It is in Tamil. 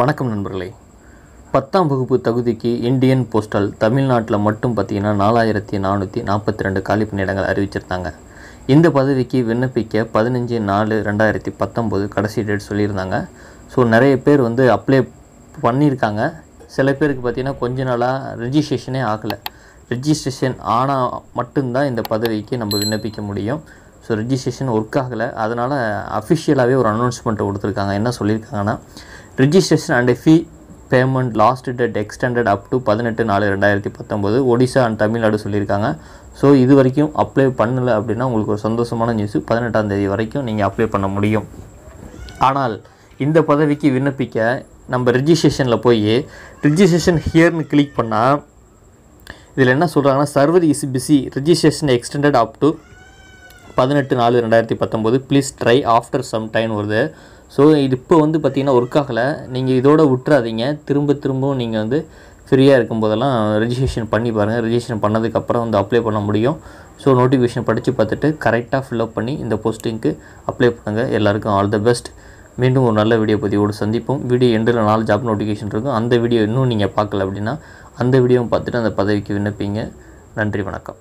வணக்கம் நண்பர்களே. பத்தாம் வகுப்பு தகுதிக்கு இந்தியன் போஸ்டல் தமிழ்நாட்டில் மட்டும் பார்த்தீங்கன்னா நாலாயிரத்தி நானூற்றி நாற்பத்தி ரெண்டு காலி பணியிடங்கள் அறிவிச்சிருந்தாங்க. இந்த பதவிக்கு விண்ணப்பிக்க பதினஞ்சு நாலு ரெண்டாயிரத்தி பத்தொம்போது கடைசி டேட் சொல்லியிருந்தாங்க. ஸோ நிறைய பேர் வந்து அப்ளை பண்ணியிருக்காங்க. சில பேருக்கு பார்த்தீங்கன்னா கொஞ்ச நாளாக ரிஜிஸ்ட்ரேஷனே ஆகலை. ரிஜிஸ்ட்ரேஷன் ஆனால் மட்டும்தான் இந்த பதவிக்கு நம்ம விண்ணப்பிக்க முடியும். ஸோ ரிஜிஸ்ட்ரேஷன் ஒர்க் ஆகலை. அதனால் அஃபிஷியலாகவே ஒரு அனௌன்ஸ்மெண்ட் கொடுத்துருக்காங்க. என்ன சொல்லியிருக்காங்கன்னா registration and fee payment last date extended up to பதினெட்டு நாலு ரெண்டாயிரத்தி பத்தொம்போது ஒடிசா அண்ட் தமிழ்நாடு சொல்லியிருக்காங்க. ஸோ இது வரைக்கும் அப்ளை பண்ணலை அப்படின்னா உங்களுக்கு ஒரு சந்தோஷமான நியூஸ் பதினெட்டாம் தேதி வரைக்கும் நீங்கள் அப்ளை பண்ண முடியும். ஆனால் இந்த பதவிக்கு விண்ணப்பிக்க நம்ம ரிஜிஸ்ட்ரேஷனில் போய் ரிஜிஸ்ட்ரேஷன் ஹியர்னு கிளிக் பண்ணால் இதில் என்ன சொல்கிறாங்கன்னா server is busy registration extended up to பதினெட்டு நாலு ரெண்டாயிரத்தி பத்தொம்போது please try after some time வருது. ஸோ இது இப்போ வந்து பார்த்தீங்கன்னா ஒர்க் ஆகலை. நீங்கள் இதோட விட்டுறாதீங்க. திரும்ப திரும்பவும் நீங்கள் வந்து ஃப்ரீயாக இருக்கும் போதெல்லாம் ரெஜிஸ்ட்ரேஷன் பண்ணி பாருங்கள் ரெஜிஸ்ட்ரேஷன் பண்ணதுக்கப்புறம் வந்து அப்ளை பண்ண முடியும். ஸோ நோட்டிஃபிகேஷன் படித்து பார்த்துட்டு கரெக்டாக ஃபில்அப் பண்ணி இந்த போஸ்டிங்க்கு அப்ளை பண்ணுங்கள் எல்லாருக்கும் ஆல் த பெஸ்ட் மீண்டும் ஒரு நல்ல வீடியோ பதிவோடு சந்திப்போம். வீடியோ எண்டில் நாலு ஜாப் நோட்டிஃபிகேஷன் இருக்கும். அந்த வீடியோ இன்னும் நீங்கள் பார்க்கல அப்படின்னா அந்த வீடியோவும் பார்த்துட்டு அந்த பதவிக்கு விண்ணப்பிங்க. நன்றி வணக்கம்.